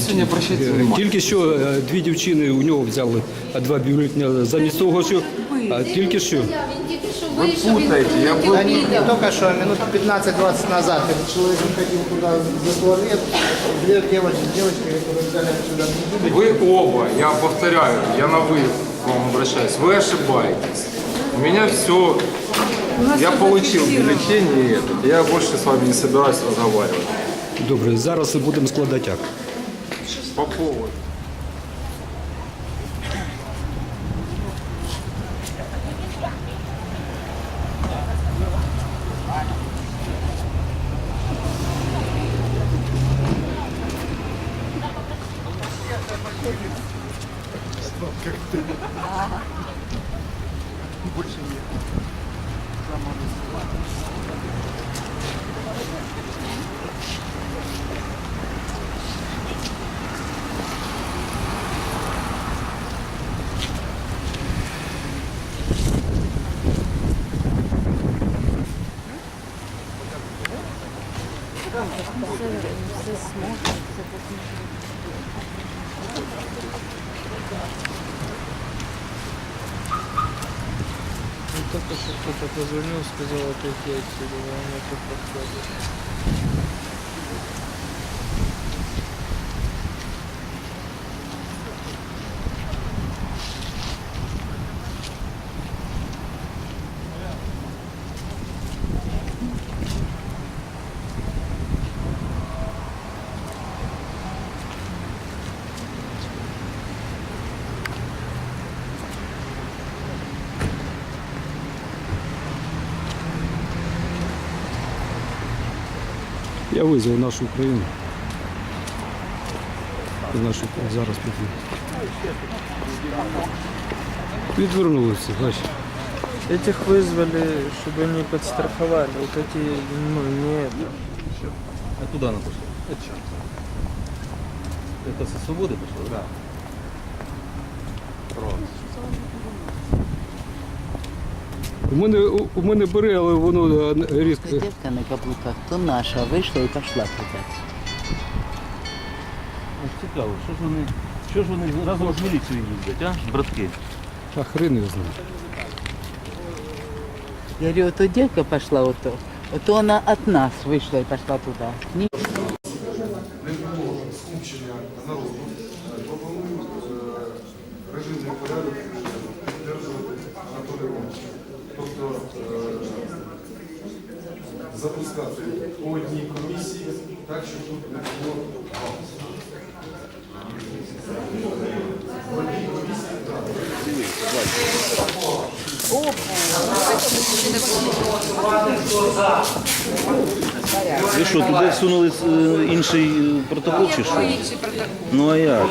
Рішення прощаться немає. Тільки що е, дві дівчини у нього взяли а два бюлетня замість того, що а, тільки що. Він тільки що Ви вийшов, він путаєте, я тільки був- Да не, не відео. только что, минут 15-20 назад этот человек выходил туда за туалет, две девочки, девочки, которые взяли отсюда не Вы оба, я повторяю, я на вы к вам обращаюсь, вы ошибаетесь. У меня все, я получил бюллетень и этот. Я больше с вами не собираюсь разговаривать. Добре, зараз будемо складати акт. По поводу. Только что кто-то позвонил, сказал отойти отсюда, а он это подходит. Я визвав нашу Україну. Нашу зараз піду. Відвернулися, бачиш. Этих вызвали, чтобы они подстраховали. Вот эти, ну, не это. А куда она пошла? Это что? Это со свободы пошло? Да. У мене, у- у мене бере, але воно е, різко. Девка на каблуках, то наша вийшла і пішла туди. Ось цікаво, що ж вони, що ж вони разом з міліцією їздять, а? Братки. А хрен його знає. Я говорю, ото девка пішла ото. Ото вона від нас вийшла і пішла туди. Ні. Запускати по одній комісії, так, щоб тут не було галузі. Ви що, туди всунули е, інший е, протокол чи що? Ну а як?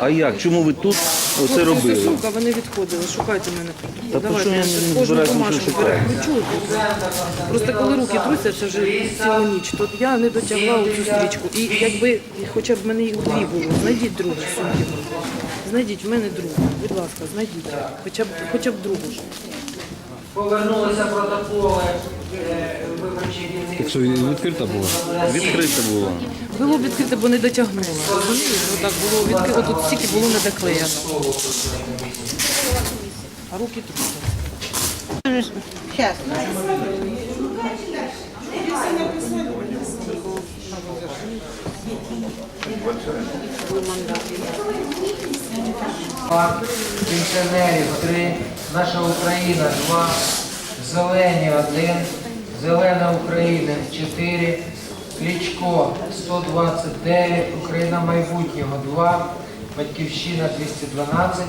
А як? Чому ви тут оце робили? Сука, вони відходили, шукайте мене. Та про що я не кожну бумажку нічого шукати? Просто коли руки трусяться вже цілу ніч, то я не дотягла цю стрічку. І якби хоча б в мене їх дві було, знайдіть другу сумки. Знайдіть в мене другу, будь ласка, знайдіть. Хоча б хоча б другу ж. Повернулися протоколи. Так що відкрита була. Відкрите було. Було відкрите, бо не дотягнула. Розумієте, отак було відкрито, тут стільки було не доклеєно. А руки трусяться. Зараз. Пенсіонерів 3, наша Україна 2, Зелені 1, Зелена Україна 4, Кличко 129, Україна майбутнього 2, Батьківщина 212,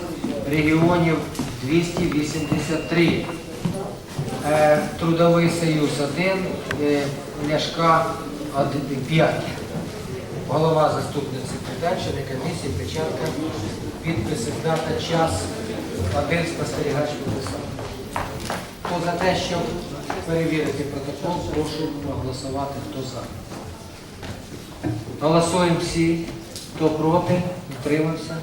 регіонів 283. Е, Трудовий союз 1, е, Ляшка 5. Голова заступник секретар, комісії, печатка, підписи, дата, час, один спостерігач підписав. Хто за те, щоб перевірити протокол, прошу проголосувати, хто за. Голосуємо всі, хто проти, утримався.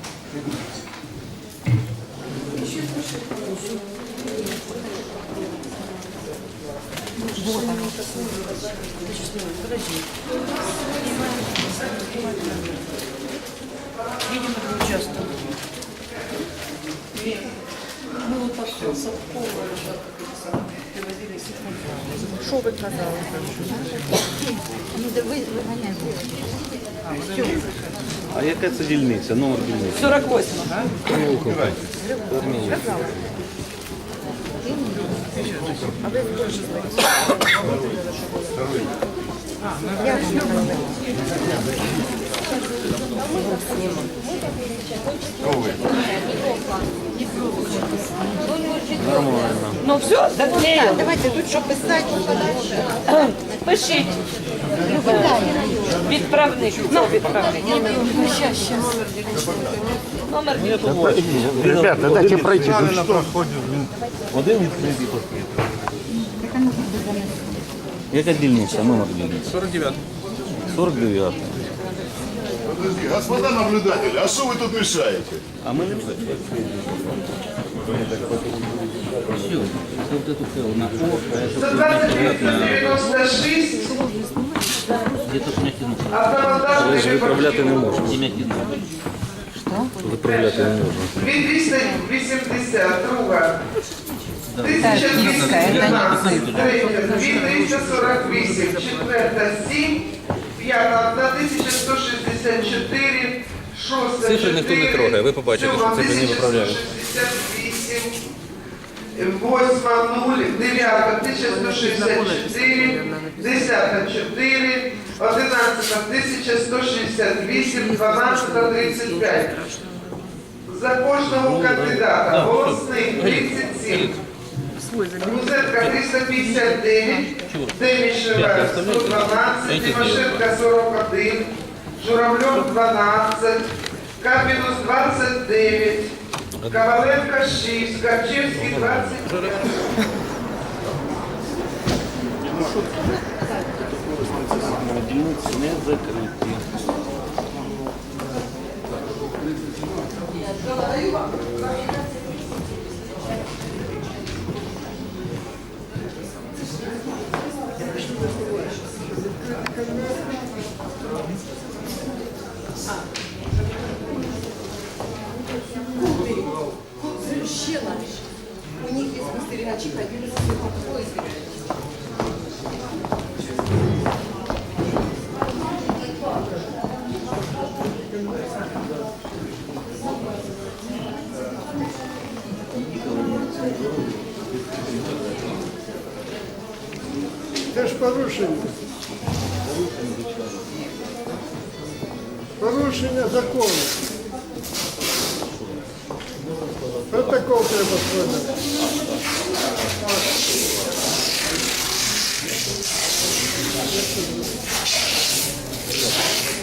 Відмовився. Їдемо до участку. Що ви казали? А яка це дільниця? Номер дільниці? 48. Ну все, заклеїли. Давайте тут що писати. Пишіть. Відправник. Ну, відправник. Номер Ребята, дайте пройти. Один відкритий пакет. Яка дільниця? Номер дільниці? 49. 49. Подожди, господа наблюдатели, а что вы тут мешаете? А ж виправляти не можна. Виправляти не можна. 280, друга. 1215, третя, 2348, четверта, 7, п'ята, 1164, шоста, Цифри ніхто не трогає, ви побачите, що цифри не. 1168, восьма, 0, дев'ята, 1164, десята, 4, одинадцята, 1168, дванадцята, 35. За кожного кандидата голосних 37. Гузенка 359, Демішева 112, Тимошенка 41, Журавльов 12, Капінус 29, Коваленко 6, Карчевський 25. Дільниці не закриті. Це ж порушення. Порушення закону. Протокол треба сходити. Thank.